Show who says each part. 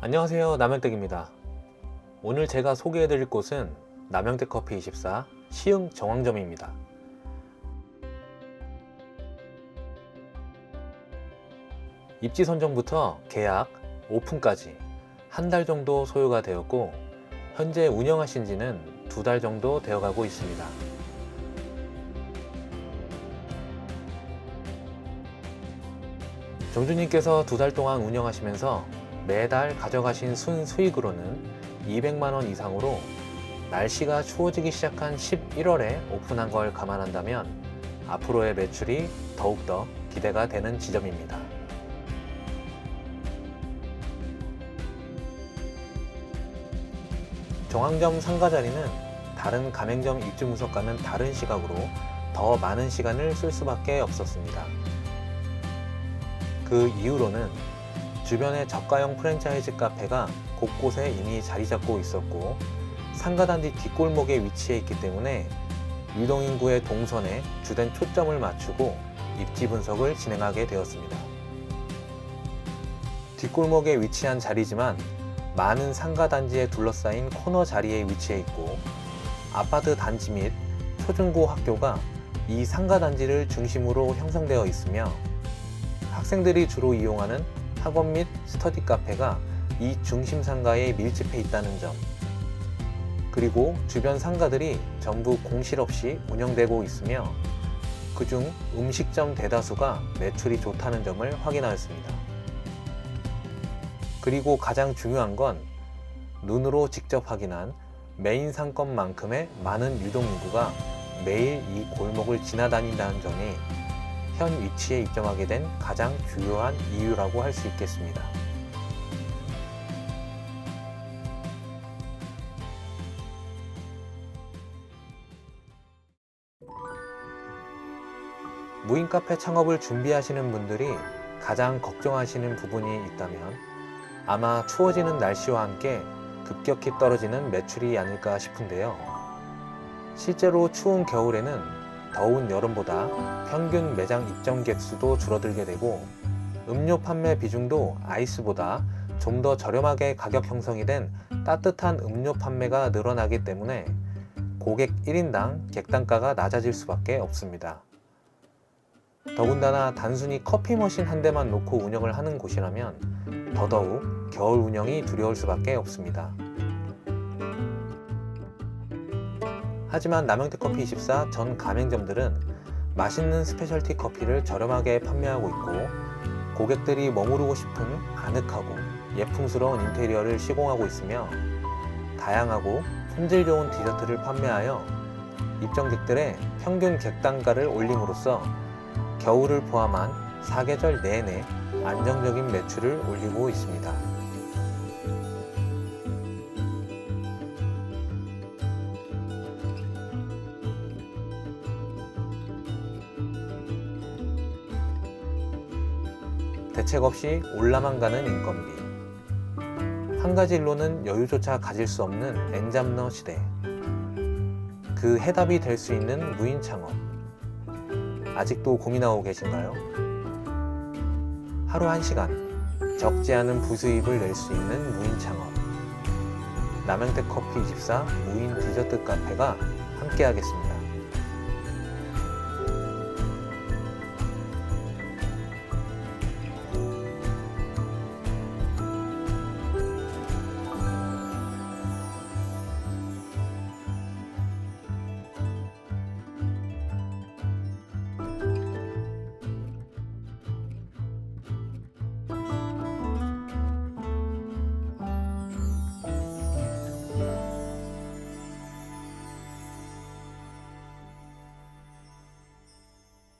Speaker 1: 안녕하세요 남영택입니다. 오늘 제가 소개해 드릴 곳은 남영택 커피 24 시흥 정황점입니다. 입지 선정부터 계약, 오픈까지 한 달 정도 소요가 되었고 현재 운영하신 지는 두 달 정도 되어가고 있습니다. 정주님께서 두 달 동안 운영하시면서 매달 가져가신 순 수익으로는 200만 원 이상으로 날씨가 추워지기 시작한 11월에 오픈한 걸 감안한다면 앞으로의 매출이 더욱더 기대가 되는 지점입니다. 정황점 상가 자리는 다른 가맹점 입주 문서과는 다른 시각으로 더 많은 시간을 쓸 수밖에 없었습니다. 그 이후로는 주변에 저가형 프랜차이즈 카페가 곳곳에 이미 자리 잡고 있었고 상가단지 뒷골목에 위치해 있기 때문에 유동인구의 동선에 주된 초점을 맞추고 입지 분석을 진행하게 되었습니다. 뒷골목에 위치한 자리지만 많은 상가단지에 둘러싸인 코너 자리에 위치해 있고 아파트 단지 및 초중고 학교가 이 상가단지를 중심으로 형성되어 있으며 학생들이 주로 이용하는 학원 및 스터디 카페가 이 중심 상가에 밀집해 있다는 점, 그리고 주변 상가들이 전부 공실 없이 운영되고 있으며 그중 음식점 대다수가 매출이 좋다는 점을 확인하였습니다. 그리고 가장 중요한 건 눈으로 직접 확인한 메인 상권만큼의 많은 유동인구가 매일 이 골목을 지나다닌다는 점이 현 위치에 입점하게 된 가장 주요한 이유라고 할 수 있겠습니다. 무인 카페 창업을 준비하시는 분들이 가장 걱정하시는 부분이 있다면 아마 추워지는 날씨와 함께 급격히 떨어지는 매출이 아닐까 싶은데요. 실제로 추운 겨울에는 더운 여름보다 평균 매장 입점 객 수도 줄어들게 되고 음료 판매 비중도 아이스보다 좀 더 저렴하게 가격 형성이 된 따뜻한 음료 판매가 늘어나기 때문에 고객 1인당 객단가가 낮아질 수밖에 없습니다. 더군다나 단순히 커피 머신 한 대만 놓고 운영을 하는 곳이라면 더더욱 겨울 운영이 두려울 수밖에 없습니다. 하지만 남영택 커피 24 전 가맹점들은 맛있는 스페셜티 커피를 저렴하게 판매하고 있고 고객들이 머무르고 싶은 아늑하고 예풍스러운 인테리어를 시공하고 있으며 다양하고 품질 좋은 디저트를 판매하여 입점객들의 평균 객단가를 올림으로써 겨울을 포함한 사계절 내내 안정적인 매출을 올리고 있습니다. 대책 없이 올라만 가는 인건비. 한 가지 일로는 여유조차 가질 수 없는 엔잡러 시대. 그 해답이 될 수 있는 무인 창업. 아직도 고민하고 계신가요? 하루 한 시간 적지 않은 부수입을 낼 수 있는 무인 창업. 남영택 커피 24 무인 디저트 카페가 함께하겠습니다.